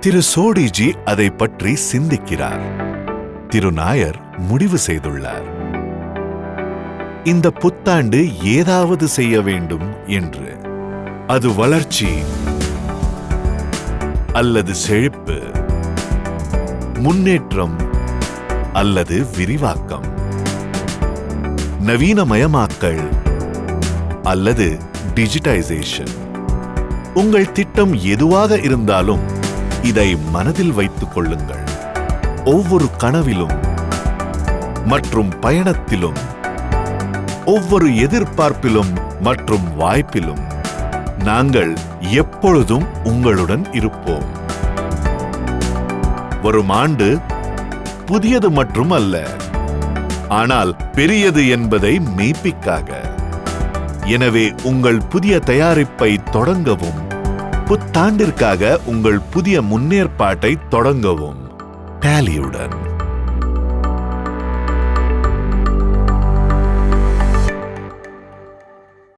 திரு சோடிஜி அதை பற்றி சிந்திக்கிறார். திரு நாயர் முடிவு செய்துள்ளார். இந்த புத்தாண்டு ஏதாவது செய்ய வேண்டும் என்று. அது வளர்ச்சி அல்லது செழிப்பு முன்னேற்றம் அல்லது விரிவாக்கம். நவீனமயமாக்கல் அல்லது டிஜிட்டைசேஷன். உங்கள் திட்டம் எதுவாக இருந்தாலும் இதை மனதில் வைத்துக் கொள்ளுங்கள். ஒவ்வொரு கனவிலும் மற்றும் பயணத்திலும் ஒவ்வொரு எதிர்பார்ப்பிலும் மற்றும் வாய்ப்பிலும் நாங்கள் எப்பொழுதும் உங்களுடன் இருப்போம். வரும் ஆண்டு புதியது மற்றும் அல்ல ஆனால் பெரியது என்பதை மெய்ப்பிக்காக. எனவே உங்கள் புதிய தயாரிப்பை தொடங்கவும் புத்தாண்டிற்காக உங்கள் புதிய முன்னேற்பாட்டை தொடங்கவும். டேலியுடன்